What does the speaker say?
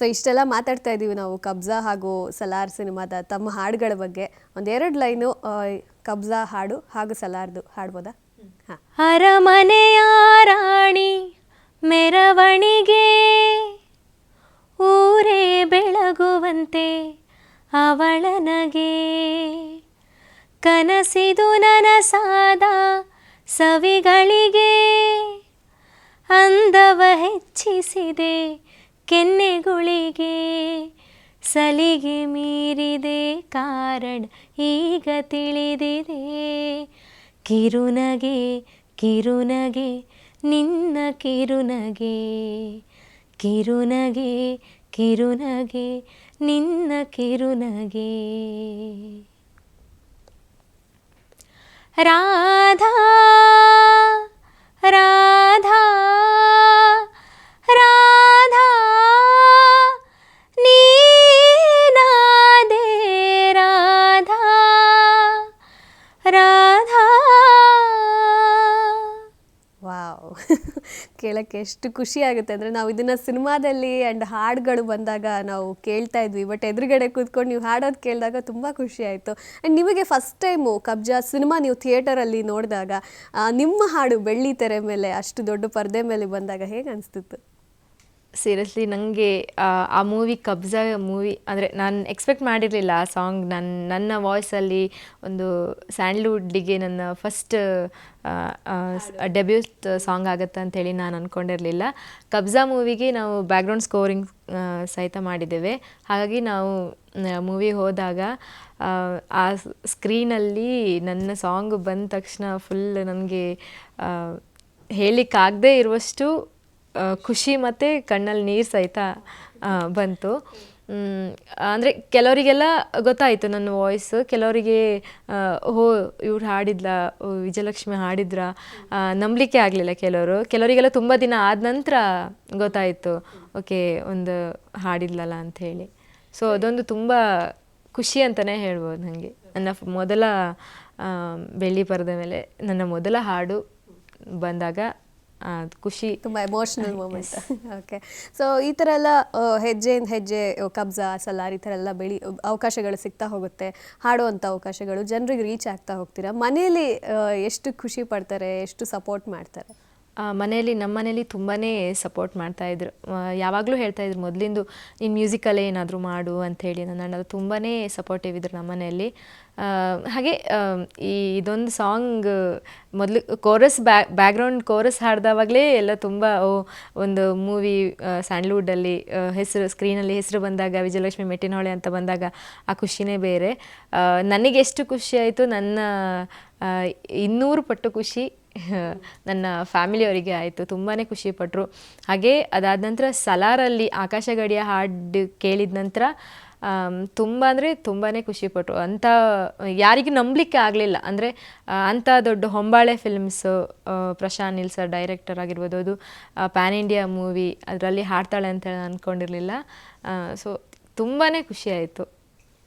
So ಇಷ್ಟೆಲ್ಲ ಮಾತಾಡ್ತಾ ಇದ್ದೀವಿ ನಾವು ಕಬ್ಜಾ ಹಾಗೂ ಸಲಾರ್ ಸಿನಿಮಾದ ತಮ್ಮ ಹಾಡುಗಳ ಬಗ್ಗೆ. ಒಂದೆರಡು ಲೈನು ಕಬ್ಜಾ ಹಾಡು ಹಾಗೂ ಸಲಾರ್ದು ಹಾಡ್ಬೋದಾ? ಅರಮನೆಯ ರಾಣಿ ಮೆರವಣಿಗೆ ಊರೇ ಬೆಳಗುವಂತೆ ಅವಳ ನಗೆ. ಕನಸಿದು ನನಸಾದ ಸವಿಗಳಿಗೆ ಅಂದವ ಹೆಚ್ಚಿಸಿದೆ ಕೆನ್ನೆಗುಳಿಗೆ ಸಲಿಗೆ ಮೀರಿದೆ ಕಾರಣ ಈಗ ತಿಳಿದಿದೆ. ಕಿರುನಗೆ ಕಿರುನಗೆ, ನಿನ್ನ ಕಿರುನಗೆ ಕಿರುನಗೆ ಕಿರುನಗೆ, ನಿನ್ನ ಕಿರುನಗೆ. ರಾಧಾ ರಾಧಾ ವಾವ್. ಕೇಳಕ್ಕೆ ಎಷ್ಟು ಖುಷಿ ಆಗುತ್ತೆ. ಅಂದರೆ ನಾವು ಇದನ್ನು ಸಿನಿಮಾದಲ್ಲಿ ಆ್ಯಂಡ್ ಹಾಡುಗಳು ಬಂದಾಗ ನಾವು ಕೇಳ್ತಾ ಇದ್ವಿ. ಬಟ್ ಎದುರುಗಡೆ ಕೂತ್ಕೊಂಡು ನೀವು ಹಾಡೋದು ಕೇಳಿದಾಗ ತುಂಬ ಖುಷಿ ಆಯಿತು. ಆ್ಯಂಡ್ ನಿಮಗೆ ಫಸ್ಟ್ ಟೈಮು ಕಬ್ಜಾ ಸಿನಿಮಾ ನೀವು ಥಿಯೇಟರಲ್ಲಿ ನೋಡಿದಾಗ ನಿಮ್ಮ ಹಾಡು ಬೆಳ್ಳಿ ತೆರೆ ಮೇಲೆ, ಅಷ್ಟು ದೊಡ್ಡ ಪರದೆ ಮೇಲೆ ಬಂದಾಗ ಹೇಗೆ ಅನಿಸ್ತಿತ್ತು? ಸೀರಿಯಸ್ಲಿ ನನಗೆ ಆ ಮೂವಿ ಕಬ್ಜಾ ಮೂವಿ ಅಂದರೆ ನಾನು ಎಕ್ಸ್ಪೆಕ್ಟ್ ಮಾಡಿರಲಿಲ್ಲ ಆ ಸಾಂಗ್ ನನ್ನ ನನ್ನ ವಾಯ್ಸಲ್ಲಿ ಒಂದು ಸ್ಯಾಂಡ್ಲ್ವುಡ್ಡಿಗೆ ನನ್ನ ಫಸ್ಟ್ ಡೆಬ್ಯೂಟ್ ಸಾಂಗ್ ಆಗುತ್ತೆ ಅಂತೇಳಿ ನಾನು ಅಂದ್ಕೊಂಡಿರಲಿಲ್ಲ ಕಬ್ಜಾ ಮೂವಿಗೆ ನಾವು ಬ್ಯಾಕ್ಗ್ರೌಂಡ್ ಸ್ಕೋರಿಂಗ್ ಸಹಿತ ಮಾಡಿದ್ದೇವೆ. ಹಾಗಾಗಿ ನಾವು ಮೂವಿ ಹೋದಾಗ ಆ, ಸ್ಕ್ರೀನಲ್ಲಿ ನನ್ನ ಸಾಂಗ್ ಬಂದ ತಕ್ಷಣ ಫುಲ್ ನನಗೆ ಹೇಳಲಿಕ್ಕಾಗದೇ ಇರುವಷ್ಟು ಖುಷಿ ಮತ್ತು ಕಣ್ಣಲ್ಲಿ ನೀರು ಸಹಿತ ಬಂತು. ಅಂದರೆ ಕೆಲವರಿಗೆಲ್ಲ ಗೊತ್ತಾಯಿತು ನನ್ನ ವಾಯ್ಸ್ ಕೆಲವರಿಗೆ ಓ, ಇವ್ರು ಹಾಡಿದ್ಲ ವಿಜಯಲಕ್ಷ್ಮಿ ಹಾಡಿದ್ರ? ನಂಬಲಿಕ್ಕೆ ಆಗಲಿಲ್ಲ ಕೆಲವರು. ಕೆಲವರಿಗೆಲ್ಲ ತುಂಬ ದಿನ ಆದ ನಂತರ ಗೊತ್ತಾಯಿತು, ಓಕೆ, ಒಂದು ಹಾಡಿದ್ಲಲ್ಲ ಅಂಥೇಳಿ ಸೊ ಅದೊಂದು ತುಂಬ ಖುಷಿ ಅಂತಲೇ ಹೇಳ್ಬೋದು ನನಗೆ ನನ್ನ ಮೊದಲ ಬೆಳ್ಳಿ ಪರದ ಮೇಲೆ ನನ್ನ ಮೊದಲ ಹಾಡು ಬಂದಾಗ ಖುಷಿ. ತುಂಬ ಎಮೋಷನಲ್ ಮೂಮೆಂಟ್ ಓಕೆ ಸೊ ಈ ಥರ ಎಲ್ಲ ಹೆಜ್ಜೆಯಿಂದ ಹೆಜ್ಜೆ ಕಬ್ಜಾ ಸಲಾರ್ ಈ ಥರ ಎಲ್ಲ ಬೆಳಿ ಅವಕಾಶಗಳು ಸಿಗ್ತಾ ಹೋಗುತ್ತೆ. ಹಾಡುವಂಥ ಅವಕಾಶಗಳು ಜನರಿಗೆ ರೀಚ್ ಆಗ್ತಾ ಹೋಗ್ತೀರಾ? ಮನೆಯಲ್ಲಿ ಎಷ್ಟು ಖುಷಿ ಪಡ್ತಾರೆ ಎಷ್ಟು ಸಪೋರ್ಟ್ ಮಾಡ್ತಾರೆ? ಮನೆಯಲ್ಲಿ ನಮ್ಮ ಮನೇಲಿ ತುಂಬಾ ಸಪೋರ್ಟ್ ಮಾಡ್ತಾಯಿದ್ರು ಯಾವಾಗಲೂ ಹೇಳ್ತಾಯಿದ್ರು ಮೊದಲಿಂದು, ನೀನು ಮ್ಯೂಸಿಕಲ್ಲೇ ಏನಾದರೂ ಮಾಡು ಅಂಥೇಳಿ ನನ್ನ ತುಂಬಾ ಸಪೋರ್ಟಿವ್ ಇದ್ರು ನಮ್ಮ ಮನೆಯಲ್ಲಿ. ಹಾಗೆ ಈ ಇದೊಂದು ಸಾಂಗ್ ಮೊದಲು ಕೋರಸ್ ಬ್ಯಾ ಬ್ಯಾಕ್ಗ್ರೌಂಡ್ ಕೋರಸ್ ಹಾಡಿದವಾಗಲೇ ಎಲ್ಲ ತುಂಬ ಒಂದು ಮೂವಿ ಸ್ಯಾಂಡ್ಲ್ವುಡ್ಡಲ್ಲಿ ಹೆಸರು ಸ್ಕ್ರೀನಲ್ಲಿ ಹೆಸರು ಬಂದಾಗ, ವಿಜಯಲಕ್ಷ್ಮಿ ಮೆಟ್ಟಿನಹೊಳೆ ಅಂತ ಬಂದಾಗ ಆ ಖುಷಿನೇ ಬೇರೆ. ನನಗೆ ಎಷ್ಟು ಖುಷಿ ಆಯಿತು. ನನ್ನ ಇನ್ನೂರು ಪಟ್ಟು ಖುಷಿ. ನನ್ನ ಫ್ಯಾಮಿಲಿಯವರಿಗೆ ಆಯಿತು ತುಂಬಾ ಖುಷಿಪಟ್ಟರು ಹಾಗೆ ಅದಾದ ನಂತರ ಸಲಾರಲ್ಲಿ ಆಕಾಶ ಗಡಿಯ ಹಾಡು ಕೇಳಿದ ನಂತರ ತುಂಬ ಅಂದರೆ ತುಂಬಾ ಖುಷಿಪಟ್ಟರು ಅಂಥ, ಯಾರಿಗೂ ನಂಬಲಿಕ್ಕೆ ಆಗಲಿಲ್ಲ. ಅಂದರೆ ಅಂಥ ದೊಡ್ಡ Hombale films Prashanth Neel sir director ಆಗಿರ್ಬೋದು. ಅದು ಪ್ಯಾನ್ ಇಂಡಿಯಾ ಮೂವಿ ಅದರಲ್ಲಿ ಹಾಡ್ತಾಳೆ ಅಂತ ಅಂದ್ಕೊಂಡಿರಲಿಲ್ಲ ಸೊ ತುಂಬಾ ಖುಷಿ ಆಯಿತು.